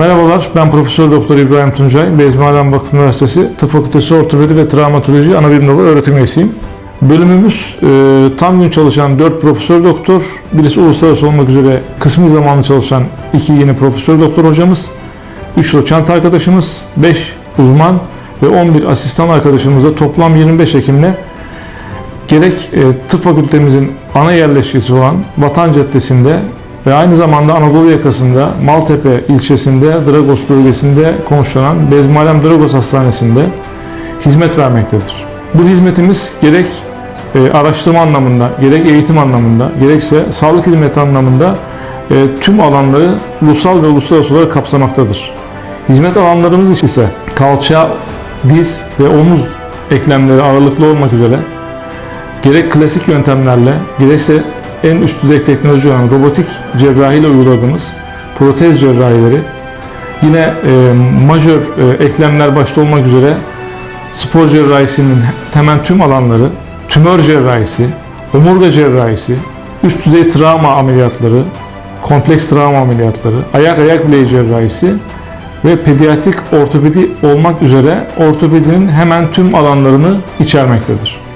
Merhabalar, ben Profesör Doktor İbrahim Tuncay, Beyazıt Alem Vakıf Üniversitesi Tıp Fakültesi Ortopedi ve Travmatoloji Anabilim Dalı öğretim üyesiyim. Bölümümüz e, tam gün çalışan 4 profesör doktor, birisi uluslararası olmak üzere kısmi zamanlı çalışan 2 yeni profesör doktor hocamız, 3 doçent arkadaşımız, 5 uzman ve 11 asistan arkadaşımızla toplam 25 Ekim'le gerek e, tıp fakültemizin ana yerleşkesi olan Vatan Caddesi'nde ve aynı zamanda Anadolu yakasında Maltepe ilçesinde Dragos bölgesinde konuşlanan Bezmalem Dragos Hastanesi'nde hizmet vermektedir. Bu hizmetimiz gerek e, araştırma anlamında, gerek eğitim anlamında, gerekse sağlık hizmeti anlamında e, tüm alanları ulusal ve uluslararası olarak kapsamaktadır. Hizmet alanlarımız ise kalça, diz ve omuz eklemleri aralıklı olmak üzere gerek klasik yöntemlerle gerekse en üst düzey teknoloji olan robotik cerrahiyle uyguladığımız protez cerrahileri yine e, majör e, eklemler başta olmak üzere spor cerrahisinin hemen tüm alanları, tümör cerrahisi, omurga cerrahisi, üst düzey travma ameliyatları, kompleks travma ameliyatları, ayak ayak bileği cerrahisi ve pediatrik ortopedi olmak üzere ortopedinin hemen tüm alanlarını içermektedir.